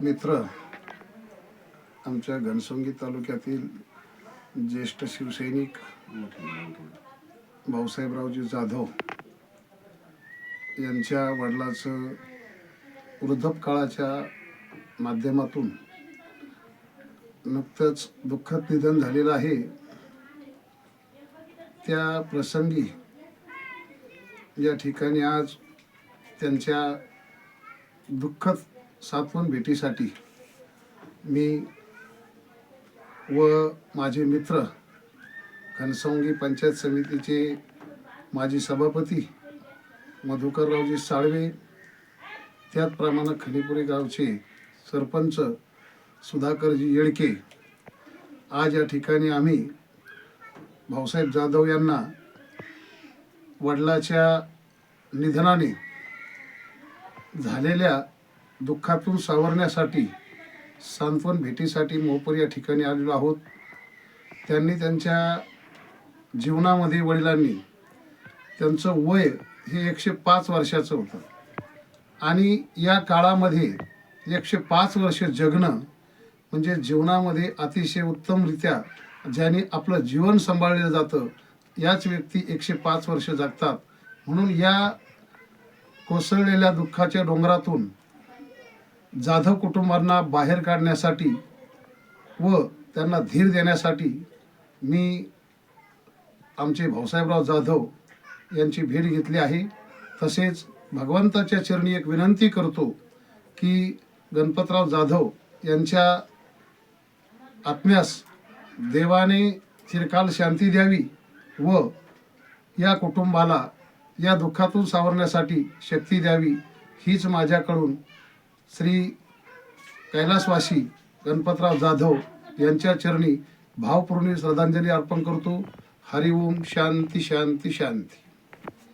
मित्र आमच्या घनसंगी तालुक्यातील ज्येष्ठ शिवसैनिक भाऊसाहेबरावजी जाधव यांच्या वडिलाचं वृद्धपकाळाच्या माध्यमातून नुकतंच दुःखद निधन झालेलं आहे. त्या प्रसंगी या ठिकाणी आज त्यांच्या दुःखद सात्वन भेटीसाठी मी व माझे मित्र घनसंगी पंचायत समितीचे माजी सभापती मधुकररावजी साळवे त्याचप्रमाणे खनिपुरी गावचे सरपंच सुधाकरजी येळके. आज या ठिकाणी आम्ही भाऊसाहेब जाधव यांना वडिलाच्या निधनाने झालेल्या दुःखातून सावरण्यासाठी सांत्वन भेटीसाठी मोहपर या ठिकाणी आलेलो आहोत. त्यांनी त्यांच्या जीवनामध्ये वडिलांनी त्यांचं वय हे एकशे पाच वर्षाचं होतं. आणि या काळामध्ये एकशे पाच वर्ष जगणं म्हणजे जीवनामध्ये अतिशय उत्तमरित्या ज्याने आपलं जीवन सांभाळलं जातं याच व्यक्ती एकशे पाच वर्ष जगतात. म्हणून या कोसळलेल्या दुःखाच्या डोंगरातून जाधव कुटुंबांना बाहेर काढण्यासाठी व त्यांना धीर देण्यासाठी मी आमचे भाऊसाहेबराव जाधव यांची भेट घेतली आहे. तसेच भगवंताच्या चरणी एक विनंती करतो की गणपतराव जाधव यांच्या आत्म्यास देवाने चिरकाल शांती द्यावी व या कुटुंबाला या दुःखातून सावरण्यासाठी शक्ती द्यावी हीच माझ्याकडून श्री कैलासवासी गणपतराव जाधव यांच्या चरणी भावपूर्ण श्रद्धांजली अर्पण करतो. हरिओम शांती शांती शांती.